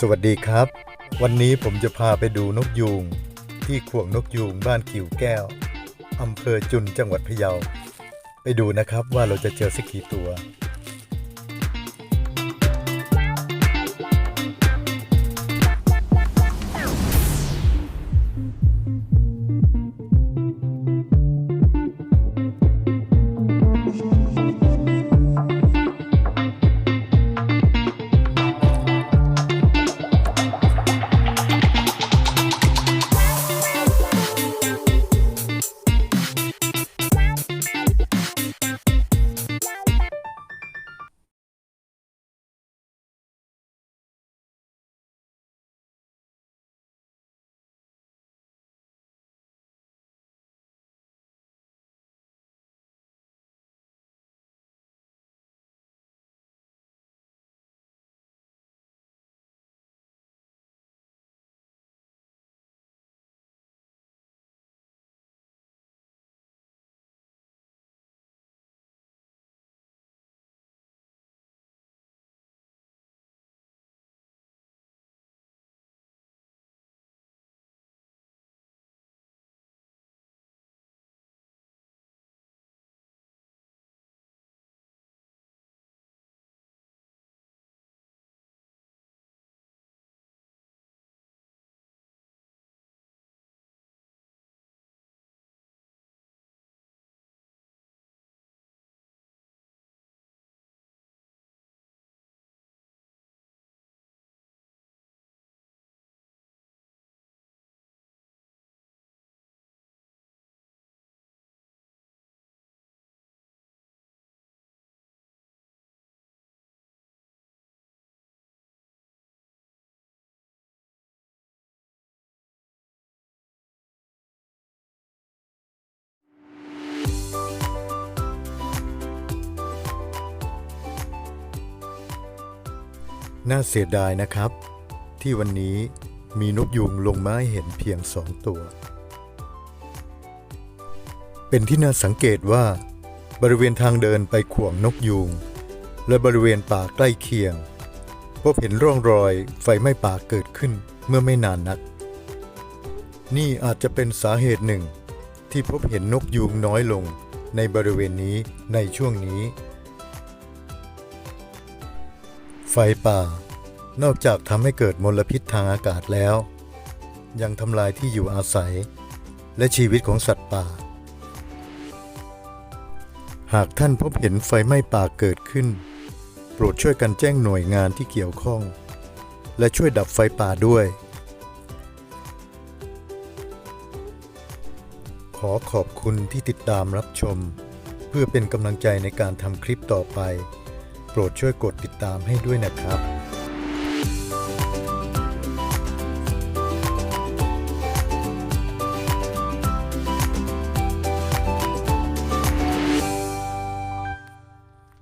สวัสดีครับ วันนี้ผมจะพาไปดูนกยูง ที่ขวงนกยูงบ้านกิ่วแก้วอำเภอจุนจังหวัดพะเยา ไปดูนะครับว่าเราจะเจอสักกี่ตัว น่าเสียดายนะครับ ที่วันนี้มีนกยูงลงมาให้เห็นเพียงสองตัว เป็นที่น่าสังเกตว่าบริเวณทางเดินไปขวงนกยูงและบริเวณป่าใกล้เคียง พบเห็นร่องรอยไฟไหม้ป่าเกิดขึ้นเมื่อไม่นานนัก นี่อาจจะเป็นสาเหตุหนึ่ง ที่พบเห็นนกยูงน้อยลงในบริเวณนี้ในช่วงนี้ ไฟป่า นอกจากทำให้เกิดมลพิษทางอากาศแล้ว ยังทำลายที่อยู่อาศัย และชีวิตของสัตว์ป่า หากท่านพบเห็นไฟไหม้ป่าเกิดขึ้น โปรดช่วยกันแจ้งหน่วยงานที่เกี่ยวข้อง และช่วยดับไฟป่าด้วย ขอขอบคุณที่ติดตามรับชม เพื่อเป็นกำลังใจในการทำคลิปต่อไป โปรดช่วยกดติดตามให้ด้วยนะครับ